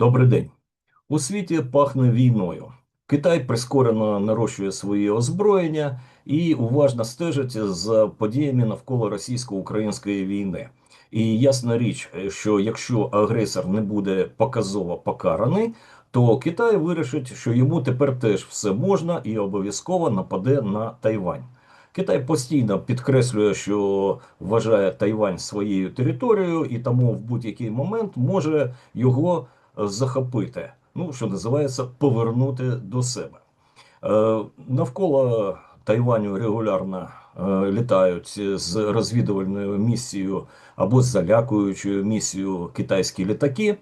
Добрий день. У світі пахне війною. Китай прискорено нарощує свої озброєння і уважно стежить за подіями навколо російсько-української війни. І ясна річ, що якщо агресор не буде показово покараний, то Китай вирішить, що йому тепер теж все можна і обов'язково нападе на Тайвань. Китай постійно підкреслює, що вважає Тайвань своєю територією, і тому в будь-який момент може його захопити. Ну, що називається, повернути до себе. Е, навколо Тайваню регулярно е, літають з розвідувальною місією або з залякуючою місією китайські літаки.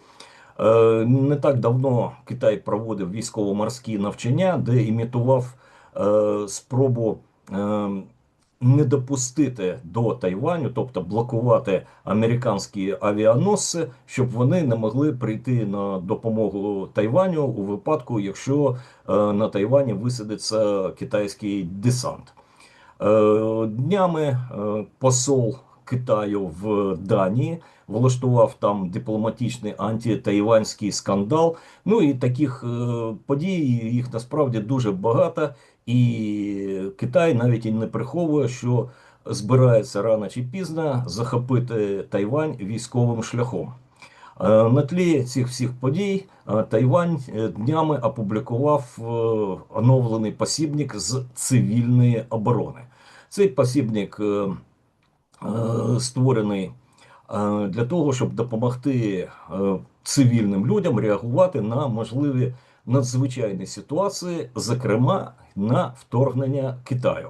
Е, не так давно Китай проводив військово-морські навчання, де імітував спробу не допустити до Тайваню, тобто блокувати американські авіаносці, щоб вони не могли прийти на допомогу Тайваню у випадку, якщо е, на Тайвані висадиться китайський десант. Е, днями е, посол Китаю в Данії влаштував там дипломатичний антитайванський скандал. Ну і таких подій їх насправді дуже багато. І Китай навіть і не приховує, що збирається рано чи пізно захопити Тайвань військовим шляхом. Е, на тлі цих всіх подій е, Тайвань е, днями опублікував оновлений посібник з цивільної оборони. Цей посібник створений для того, щоб допомогти цивільним людям реагувати на можливі надзвичайні ситуації, зокрема на вторгнення Китаю.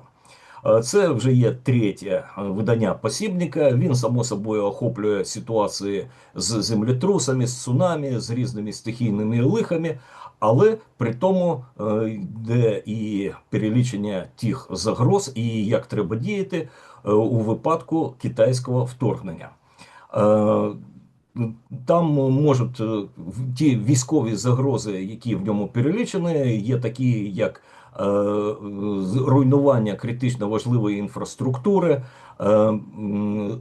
Це вже є третє видання посібника. Він само собою охоплює ситуації з землетрусами, з цунамі, з різними стихійними лихами, але при тому йде і перелічення тих загроз, і як треба діяти у випадку китайського вторгнення. Там можуть ті військові загрози, які в ньому перелічені, є такі, як Е, руйнування критично важливої інфраструктури, е,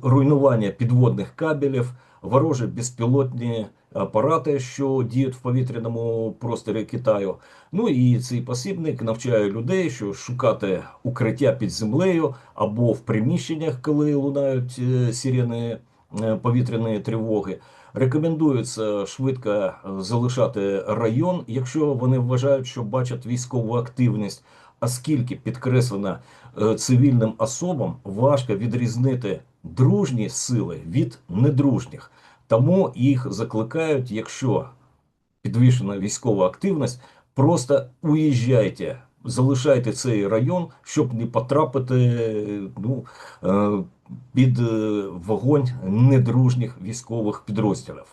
руйнування підводних кабелів, ворожі безпілотні апарати, що діють в повітряному просторі Китаю. Ну і цей посібник навчає людей, що шукати укриття під землею або в приміщеннях, коли лунають е, сирени повітряної тривоги. Рекомендується швидко е, залишати район, якщо вони вважають, що бачать військову активність. Оскільки підкреслено е, цивільним особам важко відрізнити дружні сили від недружніх, тому їх закликають, якщо підвищена військова активність, просто уїжджайте, залишайте цей район, щоб не потрапити ну, е, під е, вогонь недружніх військових підрозділів.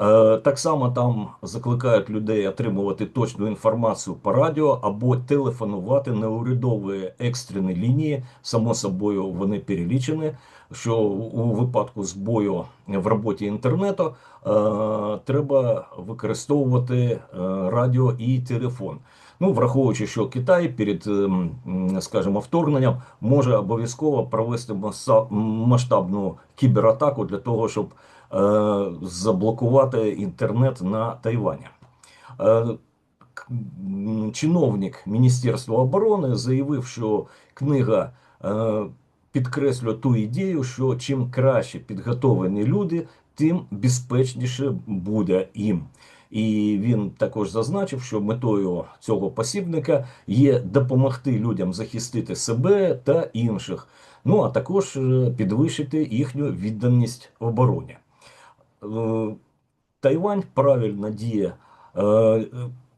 Е, так само там закликають людей отримувати точну інформацію по радіо або телефонувати на урядові екстрені лінії. Само собою вони перелічені. Що у випадку збою в роботі інтернету е, треба використовувати радіо і телефон. Ну, враховуючи, що Китай перед, ем, скажімо, вторгненням може обов'язково провести масштабну кібератаку для того, щоб е, заблокувати інтернет на Тайвані. Е, чиновник Міністерства оборони заявив, що книга е, підкреслює ту ідею, що чим краще підготовлені люди, тим безпечніше буде їм. І він також зазначив, що метою цього посібника є допомогти людям захистити себе та інших, ну а також е, підвищити їхню відданість обороні. Е, Тайвань правильно діє, е,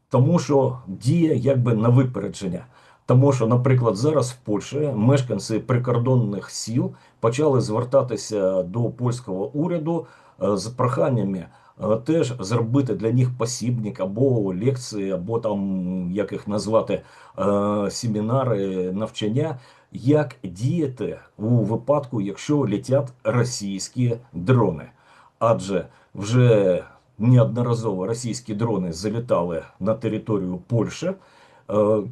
тому що діє якби на випередження. Тому що, наприклад, зараз в Польщі мешканці прикордонних сіл почали звертатися до польського уряду з проханнями. Е, теж зробити для них посібник або лекції, або там як їх назвати е, семінари навчання, як діяти у випадку, якщо летять російські дрони. Адже вже неодноразово російські дрони залітали на територію Польщі е,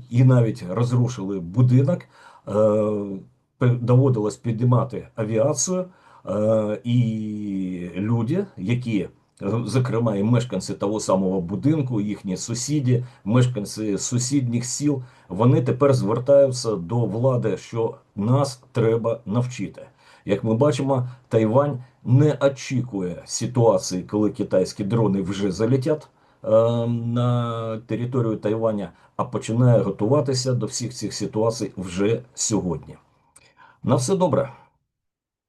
і навіть розрушили будинок. Доводилось підіймати авіацію, і люди, які зокрема і мешканці того самого будинку, їхні сусіди, мешканці сусідніх сіл, вони тепер звертаються до влади, що нас треба навчити. Як ми бачимо, Тайвань не очікує ситуації, коли китайські дрони вже залітять е, на територію Тайваня, а починає готуватися до всіх цих ситуацій вже сьогодні. На все добре.